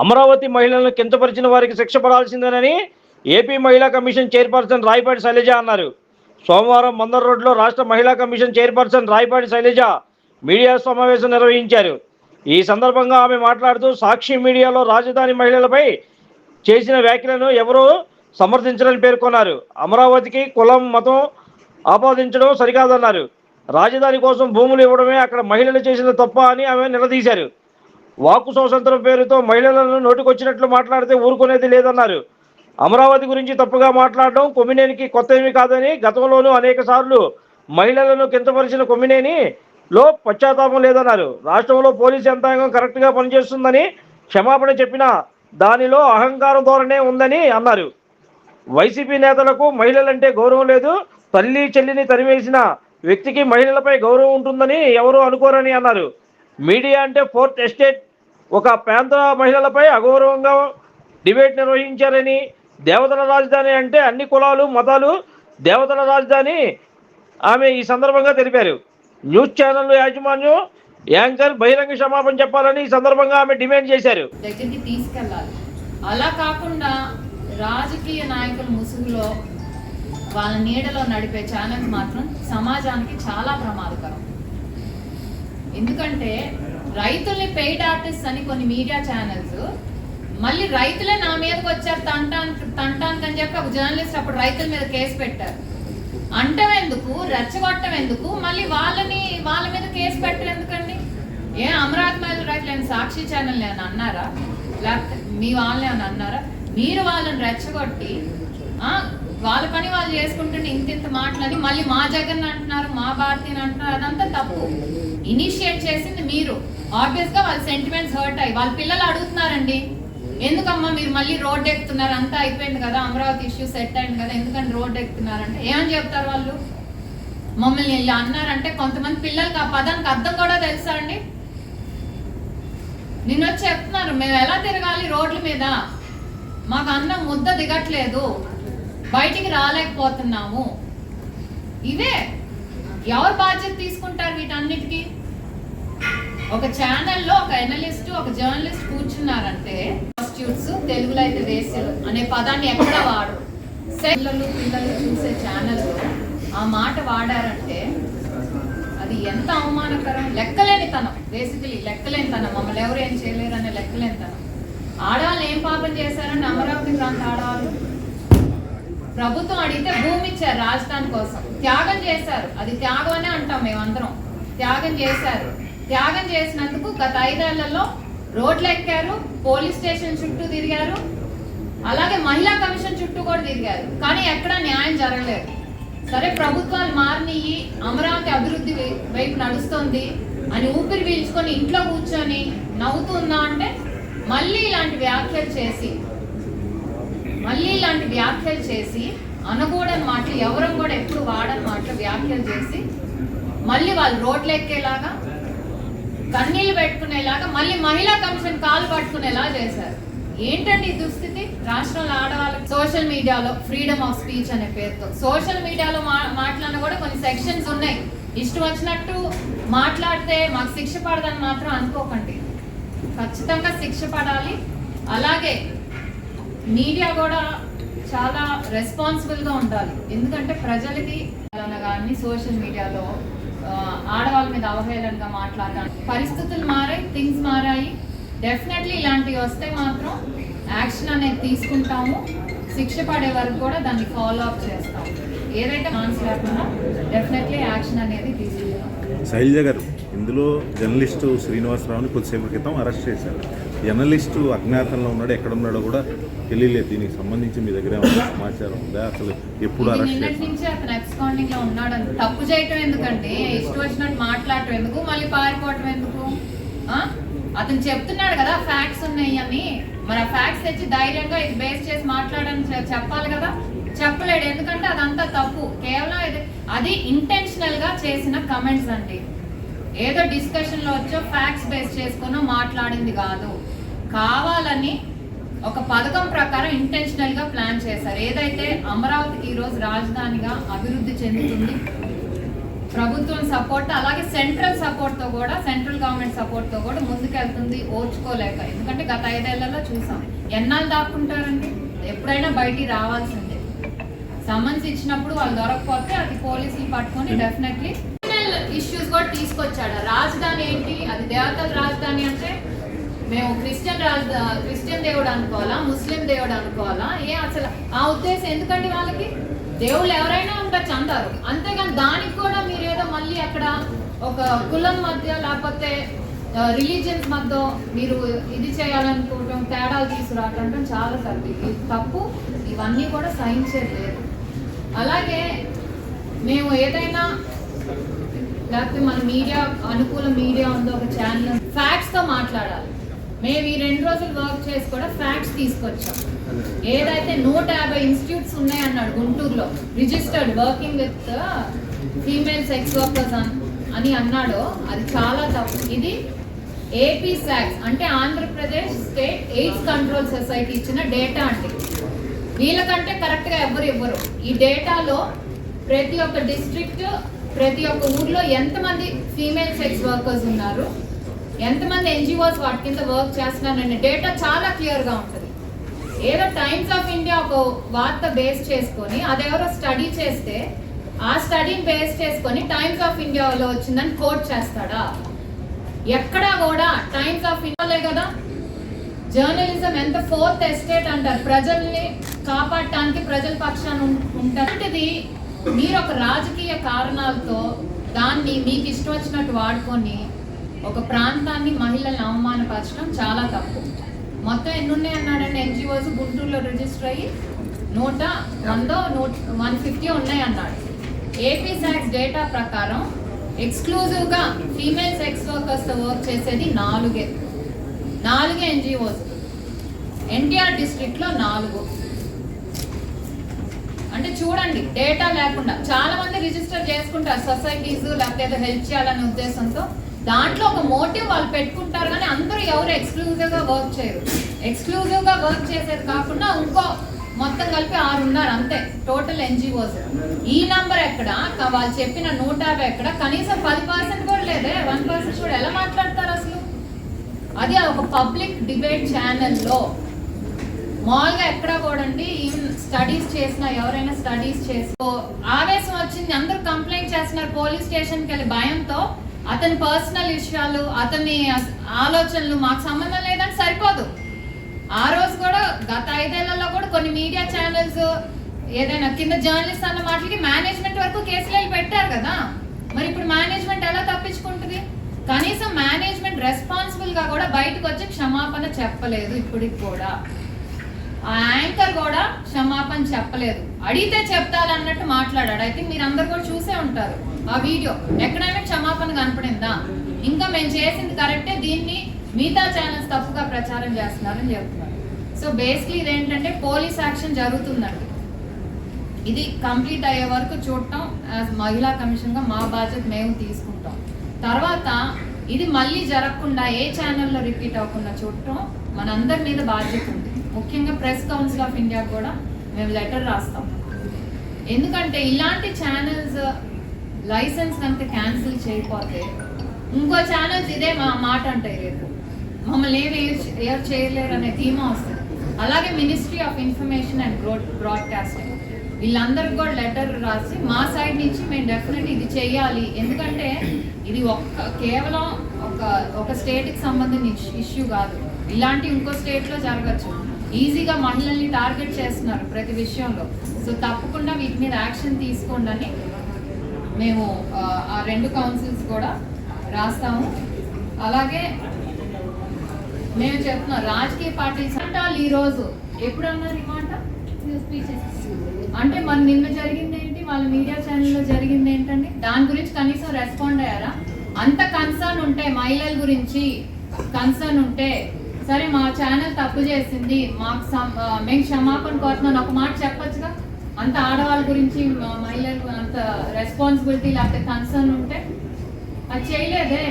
అమరావతి మహిళలను కించపరిచిన వారికి శిక్ష పడాల్సిందేనని ఏపీ మహిళా కమిషన్ చైర్పర్సన్ రాయపాటి శైలజ అన్నారు. సోమవారం మందర్ రోడ్లో రాష్ట్ర మహిళా commission chairperson Rayapati Sailaja media సమావేశం నిర్వహించారు. ఈ సందర్భంగా ఆమె మాట్లాడుతూ సాక్షి మీడియాలో రాజధాని మహిళలపై చేసిన వ్యాఖ్యలను ఎవరూ సమర్థించరని పేర్కొన్నారు. అమరావతికి కులం మతం ఆపాదించడం సరికాదన్నారు. రాజధాని కోసం భూములు ఇవ్వడమే అక్కడ మహిళలు చేసిన తప్ప అని ఆమె నిలదీశారు. వాక్కు స్వాతంత్రం పేరుతో మహిళలను నోటికొచ్చినట్లు మాట్లాడితే ఊరుకునేది లేదన్నారు. అమరావతి గురించి తప్పుగా మాట్లాడడం కొమ్మినేనికి కొత్త ఏమీ కాదని గతంలోనూ అనేక సార్లు మహిళలను కించపరిచిన కొమ్మినేని లో పశ్చాత్తాపం లేదన్నారు. రాష్ట్రంలో పోలీసు యంత్రాంగం కరెక్ట్గా పనిచేస్తుందని క్షమాపణ చెప్పినా దానిలో అహంకారం ధోరణే ఉందని అన్నారు. వైసీపీ నేతలకు మహిళలంటే గౌరవం లేదు. తల్లి చెల్లిని తరిమేసిన వ్యక్తికి మహిళలపై గౌరవం ఉంటుందని ఎవరూ అనుకోరని అన్నారు. మీడియా అంటే ఫోర్త్ ఎస్టేట్. ఒక ప్రాంత మహిళలపై అగౌరవంగా డిబేట్ నిర్వహించారని దేవతల రాజధాని అంటే అన్ని కులాలు మతాలు దేవతల రాజధాని ఆమె ఈ సందర్భంగా తెలిపారు. న్యూస్ ఛానల్ యాజమాన్యం యాంకర్ బహిరంగ క్షమాపణ చెప్పాలని ఈ సందర్భంగా ఆమె డిమాండ్ చేశారు. దగ్గరికి తీసుకెళ్ళాలి. అలా కాకుండా రాజకీయ నాయకుల ముసుగులో వాళ్ళ నీడలో నడిపే ఛానల్స్ మాత్రం సమాజానికి చాలా ప్రమాదకరం. ఎందుకంటే రైతుల్ని పెయిడ్ ఆర్టిస్ట్ అని కొన్ని మీడియా ఛానల్స్ మళ్ళీ రైతులే నా మీదకి వచ్చారు తంటానికి తంటానికి అని చెప్పి ఒక జర్నలిస్ట్ అప్పుడు రైతుల మీద కేసు పెట్టారు. అంటం ఎందుకు? రెచ్చగొట్టం ఎందుకు? మళ్ళీ వాళ్ళని వాళ్ళ మీద కేసు పెట్టరు ఎందుకండి? ఏ అమరావతి మీద రైతులు సాక్షి ఛానల్ అని అన్నారా? లేకపోతే మీ వాళ్ళని అని అన్నారా? మీరు వాళ్ళని రెచ్చగొట్టి వాళ్ళ పని వాళ్ళు చేసుకుంటుంటే ఇంత ఇంత మాటలని మళ్ళీ మా జగన్ అంటున్నారు మా భారతీని అంటున్నారు అదంతా తప్పు. ఇనిషియేట్ చేసింది మీరు. ఆబ్వియస్గా వాళ్ళ సెంటిమెంట్స్ హర్ట్ అయ్యి వాళ్ళ పిల్లలు అడుగుతున్నారండి. ఎందుకమ్మా మీరు మళ్ళీ రోడ్ ఎక్కుతున్నారు? అంతా అయిపోయింది కదా అమరావతి ఇష్యూ సెట్ అయింది కదా ఎందుకని రోడ్ ఎక్కుతున్నారంటే? ఏమని చెప్తారు వాళ్ళు? మమ్మల్ని ఇలా అన్నారంటే కొంతమంది పిల్లలకి ఆ పదానికి అర్థం కూడా తెలుసా అండి? నిన్న వచ్చి చెప్తున్నారు మేము ఎలా తిరగాలి రోడ్ల మీద? మాకు అన్నం ముద్ద దిగట్లేదు. బయటికి రాలేకపోతున్నాము. ఇవే ఎవరు బాధ్యత తీసుకుంటారు వీటన్నిటికీ? ఒక ఛానల్లో ఒక ఎనలిస్ట్ ఒక జర్నలిస్ట్ కూర్చున్నారంటే కాన్స్టిట్యూట్స్ తెలుగులో అయితే వేసారు అనే పదాన్ని ఎక్కడ వాడు పిల్లలు పిల్లలు చూసే ఛానల్లో ఆ మాట వాడారంటే అది ఎంత అవమానకరం? లెక్కలేనితనం. బేసికలీ లెక్కలేనితనం. మమ్మల్ని ఎవరు ఏం చేయలేరు అనే లెక్కలేనితనం. ఆడవాళ్ళు ఏం పాపం చేశారని అమరావతి ప్రాంత ఆడవాళ్ళు ప్రభుత్వం అడిగితే భూమి ఇచ్చారు రాజధాని కోసం. త్యాగం చేశారు. అది త్యాగం అనే అంటాం మేమందరం. త్యాగం చేశారు. త్యాగం చేసినందుకు గత ఐదేళ్ళలో రోడ్లు ఎక్కారు పోలీస్ స్టేషన్ చుట్టూ తిరిగారు అలాగే మహిళా కమిషన్ చుట్టూ కూడా తిరిగారు. కానీ ఎక్కడా న్యాయం జరగలేదు. సరే ప్రభుత్వాలు మారినయి అమరావతి అభివృద్ధి వైపు నడుస్తుంది అని ఊపిరి పీల్చుకొని ఇంట్లో కూర్చొని నవ్వుతుందా అంటే మళ్ళీ ఇలాంటి వ్యాఖ్యలు చేసి మళ్ళీ ఇలాంటి వ్యాఖ్యలు చేసి అనకూడని మాటలు ఎవరు కూడా ఎప్పుడు వాడని మాటలు వ్యాఖ్యలు చేసి మళ్ళీ వాళ్ళు రోడ్లు ఎక్కేలాగా కన్నీళ్ళు పెట్టుకునేలాగా మళ్ళీ మహిళా కమిషన్ కాలు పట్టుకునేలా చేశారు. ఏంటండి ఈ దుస్థితి? రాష్ట్రంలో ఆడవాళ్ళకి సోషల్ మీడియాలో ఫ్రీడమ్ ఆఫ్ స్పీచ్ అనే పేరుతో. సోషల్ మీడియాలో మా మాట్లాడిన కూడా కొన్ని సెక్షన్స్ ఉన్నాయి. ఇష్టం వచ్చినట్టు మాట్లాడితే మాకు శిక్ష పడదని మాత్రం అనుకోకండి. ఖచ్చితంగా శిక్ష పడాలి. అలాగే మీడియా కూడా చాలా రెస్పాన్సిబుల్గా ఉండాలి. ఎందుకంటే ప్రజలకి కానీ సోషల్ మీడియాలో ఆడవాళ్ళ మీద అవహేళనగా మాట్లాడడం. పరిస్థితులు మారాయి థింగ్స్ మారాయి. డెఫినెట్లీ ఇలాంటివి వస్తే మాత్రం యాక్షన్ అనేది తీసుకుంటాము. శిక్ష పడే వరకు కూడా దాన్ని ఫాలో అప్ చేస్తాం ఏదైతే మాన్స్ లేకుండా డెఫినెట్లీ యాక్షన్ అనేది తీసుకుంటాం శైలజ గారు ఇందులో జర్నలిస్టు శ్రీనివాసరావుని కొద్దిసేపు క్రితం అరెస్ట్ చేశారు. జర్నలిస్టు అజ్ఞాతంలో ఉన్నాడు ఎక్కడ ఉన్నాడో కూడా తెలియలేదు దీనికి సంబంధించి మీ దగ్గర ఏమైనా సమాచారం ఉందా? అసలు ఎప్పుడు అరెస్ట్ అతను ఉన్నాడని. తప్పు చేయటం ఎందుకండి ఇష్టం వచ్చినట్టు మాట్లాడటం ఎందుకు? మళ్ళీ పారిపోవటం ఎందుకు? ఆ? అతను చెప్తున్నాడు కదా ఫ్యాక్ట్స్ ఉన్నాయి అని. మరి ఆ ఫ్యాక్ట్స్ తెచ్చి ధైర్యంగా ఇది బేస్ చేసి మాట్లాడని చెప్పాలి కదా. చెప్పలేడు. ఎందుకంటే అదంతా తప్పు. కేవలం ఇది అది ఇంటెన్షనల్గా చేసిన కమెంట్స్ అండి. ఏదో డిస్కషన్లో వచ్చో ఫ్యాక్ట్స్ బేస్ చేసుకునో మాట్లాడింది కాదు. కావాలని ఒక పథకం ప్రకారం ఇంటెన్షనల్గా ప్లాన్ చేశారు. ఏదైతే అమరావతికి ఈరోజు రాజధానిగా అభివృద్ధి చెందుతుంది ప్రభుత్వం సపోర్ట్ అలాగే సెంట్రల్ సపోర్ట్తో కూడా సెంట్రల్ గవర్నమెంట్ సపోర్ట్తో కూడా ముందుకెళ్తుంది ఓర్చుకోలేక. ఎందుకంటే గత ఐదేళ్ళలో చూసాం ఎన్నాళ్ళు దాక్కుంటారండి? ఎప్పుడైనా బయటికి రావాల్సిందే. సమన్స్ ఇచ్చినప్పుడు వాళ్ళు దొరకకపోతే అది పోలీసులు పట్టుకొని డెఫినెట్లీ ఇష్యూస్ కూడా తీసుకొచ్చాడు. రాజధాని ఏంటి? అది దేవతల రాజధాని అంటే మేము క్రిస్టియన్ రాజ క్రిస్టియన్ దేవుడు అనుకోవాలా ముస్లిం దేవుడు అనుకోవాలా? ఏ అసలు ఆ ఉద్దేశం ఎందుకండి వాళ్ళకి? దేవుళ్ళు ఎవరైనా ఉండొచ్చు అంటారు అంతేగాని దానికి కూడా మీరు ఏదో మళ్ళీ అక్కడ ఒక కులం మధ్య లేకపోతే రిలీజియన్స్ మధ్య మీరు ఇది చేయాలనుకోవటం తేడాలు తీసుకురావటం చాలా తప్పు ఇది తప్పు ఇవన్నీ కూడా సహించలేదు అలాగే మేము ఏదైనా లేకపోతే మన మీడియా అనుకూల మీడియా ఉందో ఒక ఛానల్ ఫ్యాక్ట్స్తో మాట్లాడాలి. మేము ఈ రెండు రోజులు వర్క్ చేసి కూడా ఫ్యాక్ట్స్ తీసుకొచ్చాం. ఏదైతే నూట యాభై ఇన్స్టిట్యూట్స్ ఉన్నాయి అన్నాడు గుంటూరులో registered working with female sex workers అని అన్నాడో అది చాలా తప్పు. ఇది ఏపీ సాక్స్ అంటే Andhra Pradesh state AIDS control society ఇచ్చిన డేటా అండి. వీళ్ళకంటే కరెక్ట్గా ఎవరు ఇవ్వరు. ఈ డేటాలో ప్రతి ఒక్క డిస్ట్రిక్ట్ ప్రతి ఒక్క ఊర్లో ఎంతమంది ఫీమేల్ సెక్స్ వర్కర్స్ ఉన్నారు? ఎంతమంది ఎన్జిఓస్ వాటి కింద వర్క్ చేస్తున్నారనే డేటా చాలా క్లియర్గా ఉంటుంది. ఏదో టైమ్స్ ఆఫ్ ఇండియా ఒక వార్త బేస్ చేసుకొని అదెవరో స్టడీ చేస్తే ఆ స్టడీని బేస్ చేసుకొని టైమ్స్ ఆఫ్ ఇండియాలో వచ్చిందని కోట్ చేస్తాడా? ఎక్కడా కూడా టైమ్స్ ఆఫ్ ఇండియాలే కదా. జర్నలిజం ఎంత ఫోర్త్ ఎస్టేట్ అంటారు. ప్రజల్ని కాపాడటానికి ప్రజల పక్షాన ఉం- మీరు ఒక రాజకీయ కారణాలతో దాన్ని మీకు ఇష్టం వచ్చినట్టు వాడుకొని ఒక ప్రాంతాన్ని మహిళలను అవమానపరచడం చాలా తప్పు. మొత్తం ఎన్ని ఉన్నాయి అన్నాడండి ఎన్జిఓస్? గుంటూరులో రిజిస్టర్ అయ్యి నూట వందో నూట వన్ ఫిఫ్టీ ఉన్నాయి అన్నాడు. ఏపీ సాక్స్ డేటా ప్రకారం ఎక్స్క్లూజివ్గా ఫీమేల్ సెక్స్ వర్కర్స్తో వర్క్ చేసేది నాలుగే. నాలుగే ఎన్జిఓస్. ఎన్టీఆర్ డిస్ట్రిక్ట్లో నాలుగు. అంటే చూడండి డేటా లేకుండా చాలా మంది రిజిస్టర్ చేసుకుంటారు సొసైటీస్ లేకపోతే హెల్ప్ చేయాలనే ఉద్దేశంతో. దాంట్లో ఒక మోటివ్ వాళ్ళు పెట్టుకుంటారు కానీ అందరూ ఎవరు ఎక్స్క్లూజివ్గా వర్క్ చేయరు. ఎక్స్క్లూజివ్గా వర్క్ చేసేది కాకుండా ఇంకో మొత్తం కలిపి ఆరు ఉన్నారు అంతే టోటల్ ఎన్జిఓస్ ఈ నంబర్ ఎక్కడ? వాళ్ళు చెప్పిన నూట యాభై ఎక్కడ? కనీసం పది పర్సెంట్ కూడా లేదే. వన్ పర్సెంట్ కూడా ఎలా మాట్లాడతారు అసలు? అది ఒక పబ్లిక్ డిబేట్ ఛానల్లో మామూలుగా ఎక్కడ కూడా అండి ఈవెన్ స్టడీస్ చేసిన ఎవరైనా స్టడీస్ చేసి ఆవేశం వచ్చింది అందరూ కంప్లైంట్ చేస్తున్నారు పోలీస్ స్టేషన్కి వెళ్ళి భయంతో. అతని పర్సనల్ విషయాలు అతని ఆలోచనలు మాకు సంబంధం లేదని సరిపోదు. ఆ రోజు కూడా గత ఐదేళ్ళలో కూడా కొన్ని మీడియా ఛానల్స్ ఏదైనా కింద జర్నలిస్ట్ అన్న మాటలకి మేనేజ్మెంట్ వరకు కేసులు వెళ్ళి పెట్టారు కదా. మరి ఇప్పుడు మేనేజ్మెంట్ ఎలా తప్పించుకుంటుంది? కనీసం మేనేజ్మెంట్ రెస్పాన్సిబుల్గా కూడా బయటకు వచ్చి క్షమాపణ చెప్పలేదు ఇప్పటికి కూడా. ఆ యాంకర్ కూడా క్షమాపణ చెప్పలేదు. అడిగితే చెప్తారన్నట్టు మాట్లాడాడు. మాట్లాడాడు అయితే మీరు అందరు కూడా చూసే ఉంటారు. ఆ వీడియో ఎక్కడైనా క్షమాపణ కనపడిందా? ఇంకా మేము చేసింది కరెక్టే దీన్ని మిగతా ఛానల్స్ తప్పుగా ప్రచారం చేస్తున్నారని చెప్తున్నారు. సో బేసిక్లీ ఇదేంటంటే పోలీస్ యాక్షన్ జరుగుతుందండి. ఇది కంప్లీట్ అయ్యే వరకు చూడటం యాజ్ మహిళా కమిషన్గా మా బాధ్యత మేము తీసుకుంటాం. తర్వాత ఇది మళ్ళీ జరగకుండా ఏ ఛానల్లో రిపీట్ అవ్వకుండా చూడటం మనందరి మీద బాధ్యత ఉంది. ముఖ్యంగా ప్రెస్ కౌన్సిల్ ఆఫ్ ఇండియా కూడా మేము లెటర్ రాస్తాం. ఎందుకంటే ఇలాంటి ఛానల్స్ లైసెన్స్ కనుక క్యాన్సిల్ చేయకపోతే ఇంకో ఛానల్స్ ఇదే మా మాట అంటాయి రేపు. మమ్మల్ని ఏమి ఎవరు చేయలేరు అనే ధీమా వస్తుంది. అలాగే ministry of information and bro broadcasting వీళ్ళందరికి కూడా లెటర్ రాసి మా సైడ్ నుంచి మేము డెఫినెట్ ఇది చేయాలి. ఎందుకంటే ఇది ఒక్క కేవలం ఒక ఒక స్టేట్కి సంబంధించిన ఇష్యూ కాదు. ఇలాంటి ఇంకో స్టేట్లో జరగచ్చు. ఈజీగా మహిళల్ని టార్గెట్ చేస్తున్నారు ప్రతి విషయంలో. సో తప్పకుండా వీటి మీద యాక్షన్ తీసుకోండి అని మేము ఆ, రెండు కౌన్సిల్స్ కూడా రాస్తాము. అలాగే మేము చెప్తున్నాం రాజకీయ పార్టీ చట్టాలు ఈరోజు రోజు ఎప్పుడు అన్నారు ఈ మాట అంటే మన నిన్న జరిగింది ఏంటి? వాళ్ళ మీడియా ఛానల్లో జరిగింది ఏంటండి? దాని గురించి కనీసం రెస్పాండ్ అయ్యారా? అంత కన్సర్న్ ఉంటే మహిళల గురించి కన్సర్న్ ఉంటే సరే మా ఛానల్ తప్పు చేసింది మాకు మేము క్షమాపణ కోరుతున్నాను ఒక మాట చెప్పొచ్చుగా? అంత ఆడవాళ్ళ గురించి మహిళలకు మహిళలు అంత రెస్పాన్సిబిలిటీ లేకపోతే కన్సర్న్ ఉంటే అది చేయలేదే.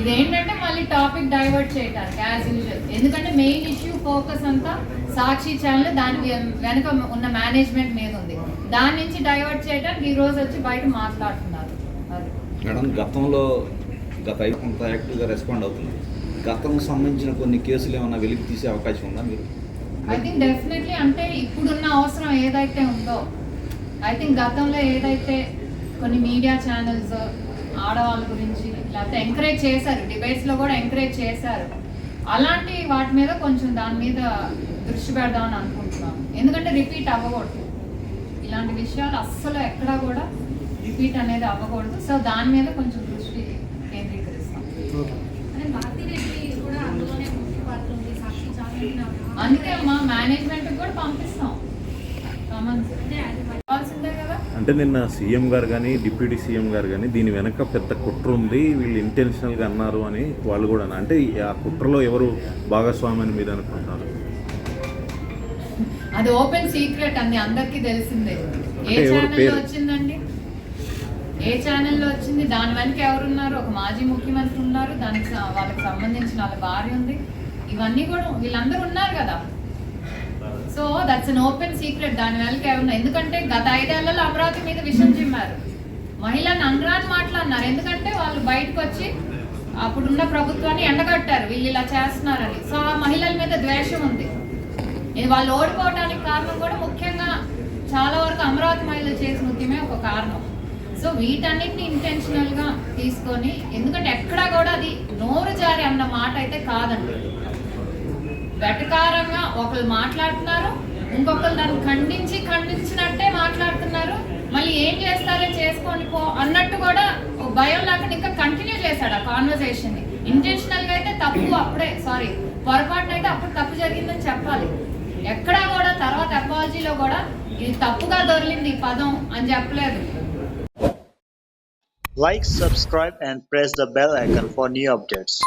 ఇదేంటంటే మళ్ళీ టాపిక్ డైవర్ట్ చేయటానికి యాజ్ యూజువల్ ఎందుకంటే మెయిన్ ఇష్యూ ఫోకస్ అంతా సాక్షి ఛానల్ దాని వెనుక వెనక ఉన్న మేనేజ్మెంట్ మీద ఉంది. దాని నుంచి డైవర్ట్ చేయడానికి ఈ రోజు వచ్చి బయట మాట్లాడుతున్నారు. మేడం గతంలో గత కొంత యాక్టివ్గా రెస్పాండ్ అవుతుంది గతం సంబంధించిన కొన్ని కేసులు ఏమైనా వెలికి తీసే అవకాశం ఉందా మీరు? ఐ థింక్ డెఫినెట్లీ అంటే ఇప్పుడున్న అవసరం ఏదైతే ఉందో ఐ థింక్ గతంలో ఏదైతే కొన్ని మీడియా ఛానల్స్ ఆడవాళ్ళ గురించి లేకపోతే ఎంకరేజ్ చేశారు డిబేట్స్లో కూడా ఎంకరేజ్ చేశారు అలాంటి వాటి మీద కొంచెం దాని మీద దృష్టి పెడదామని అనుకుంటున్నాను ఎందుకంటే రిపీట్ అవ్వకూడదు. ఇలాంటి విషయాలు అస్సలు ఎక్కడా కూడా రిపీట్ అనేది అవ్వకూడదు. సో దాని మీద కొంచెం దృష్టి కేంద్రీకరిస్తాం. భారతీరెడ్డి కూడా అందులోనే ముఖ్య పాత్ర ఉంది. సాక్షి అందుకే మా మేనేజ్మెంట్ కూడా పంపిస్తాం. అంటే నిన్న సీఎం గారు కానీ డిప్యూటీ సీఎం గారు కానీ దీని వెనక పెద్ద కుట్ర ఉంది. వీళ్ళు ఇంటెన్షనల్గా అన్నారు అని వాళ్ళు కూడా. అంటే ఆ కుట్రలో ఎవరు భాగస్వామి అని మీరు అనుకుంటున్నారు? అది ఓపెన్ సీక్రెట్ అండి అందరికీ తెలిసిందే. ఏ ఛానల్లో? వచ్చిందండి? ఏ ఛానల్లో వచ్చింది? దాని వెనక ఎవరున్నారు? ఒక మాజీ ముఖ్యమంత్రి ఉన్నారు. దానికి వాళ్ళకి సంబంధించిన వాళ్ళ భార్య ఉంది. ఇవన్నీ కూడా వీళ్ళందరూ ఉన్నారు కదా. So that's an open secret దాని వెనక ఏమన్నా ఎందుకంటే గత ఐదేళ్ళలో అమరావతి మీద విషం చిమ్మారు. మహిళను అనరాని మాట్లాడినారు ఎందుకంటే వాళ్ళు బయటకు వచ్చి అప్పుడున్న ప్రభుత్వాన్ని ఎండగట్టారు. వీళ్ళు ఇలా చేస్తున్నారని. సో ఆ మహిళల మీద ద్వేషం ఉంది. ఇది వాళ్ళు ఓడిపోవడానికి కారణం కూడా ముఖ్యంగా చాలా వరకు అమరావతి మహిళలు చేసిన ఉద్యమే ఒక కారణం. సో వీటన్నిటిని ఇంటెన్షనల్గా తీసుకొని ఎందుకంటే ఎక్కడా కూడా అది నోరు జారి అన్న మాట అయితే కాదండి. వెటకారంగా ఒకళ్ళు మాట్లాడుతున్నారు ఇంకొకరు దాన్ని ఖండించి ఖండించినట్టే మాట్లాడుతున్నారు. మళ్ళీ ఏం చేస్తారో చేసుకోండి పో అన్నట్టు కూడా భయం లేకుండా ఇంకా కంటిన్యూ చేశాడు ఆ కాన్వర్సేషన్ని. ఇంటెన్షనల్గా అయితే తప్పు అప్పుడే సారీ పొరపాటున అయితే అప్పుడు తప్పు జరిగిందని చెప్పాలి. ఎక్కడా కూడా తర్వాత అపాలజీలో కూడా ఇది తప్పుగా దొరికింది ఈ పదం అని చెప్పలేదు. Like subscribe and press the bell icon for new updates